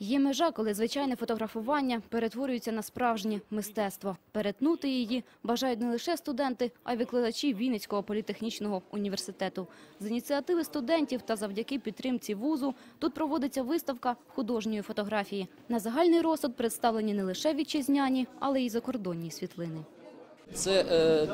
Є межа, коли звичайне фотографування перетворюється на справжнє мистецтво. Перетнути її бажають не лише студенти, а й викладачі Вінницького політехнічного університету. З ініціативи студентів та завдяки підтримці вузу тут проводиться виставка художньої фотографії. На загальний розсуд представлені не лише вітчизняні, але й закордонні світлини. Це е,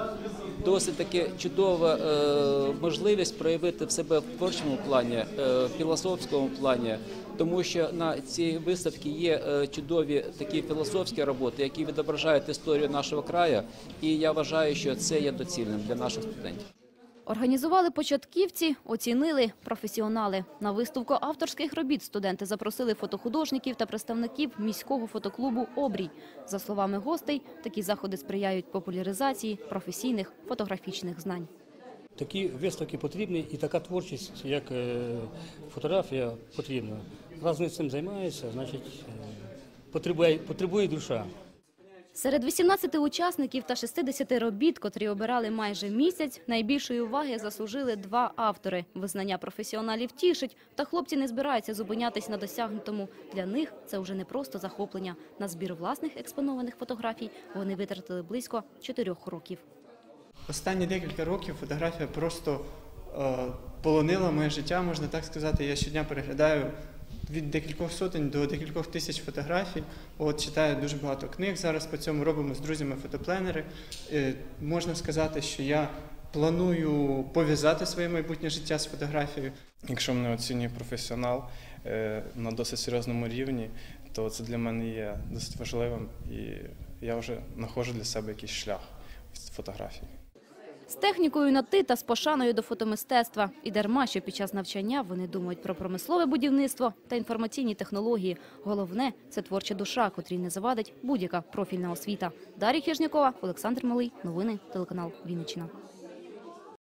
досить таки чудова е, можливість проявити в себе в творчому плані, е, в філософському плані, тому що на цій виставці є е, чудові такі філософські роботи, які відображають історію нашого краю, і я вважаю, що це є доцільним для наших студентів. Організували початківці, оцінили професіонали. На виставку авторських робіт студенти запросили фотохудожників та представників міського фотоклубу «Обрій». За словами гостей, такі заходи сприяють популяризації професійних фотографічних знань. Такі виставки потрібні і така творчість, як е, фотографія, потрібна. Раз вони цим займаються, значить е, потребує, потребує душа. Серед 18 учасників та 60 робіт, котрі обирали майже місяць, найбільшої уваги заслужили два автори. Визнання професіоналів тішить, та хлопці не збираються зупинятись на досягнутому. Для них це вже не просто захоплення. На збір власних експонованих фотографій вони витратили близько чотирьох років. Останні декілька років фотографія просто е, полонила моє життя, можна так сказати. Я щодня переглядаю від декількох сотень до декількох тисяч фотографій. От читаю дуже багато книг. Зараз по цьому робимо з друзями фотопленери. Е, можна сказати, що я планую пов'язати своє майбутнє життя з фотографією. Якщо мене оцінює професіонал е, на досить серйозному рівні, то це для мене є досить важливим, і я вже знаходжу для себе якийсь шлях в фотографії. З технікою на «ти» та з пошаною до фотомистецтва. І дарма, що під час навчання вони думають про промислове будівництво та інформаційні технології. Головне – це творча душа, котрій не завадить будь-яка профільна освіта. Дар'я Хижнякова, Олександр Малий. Новини, телеканал Вінниччина.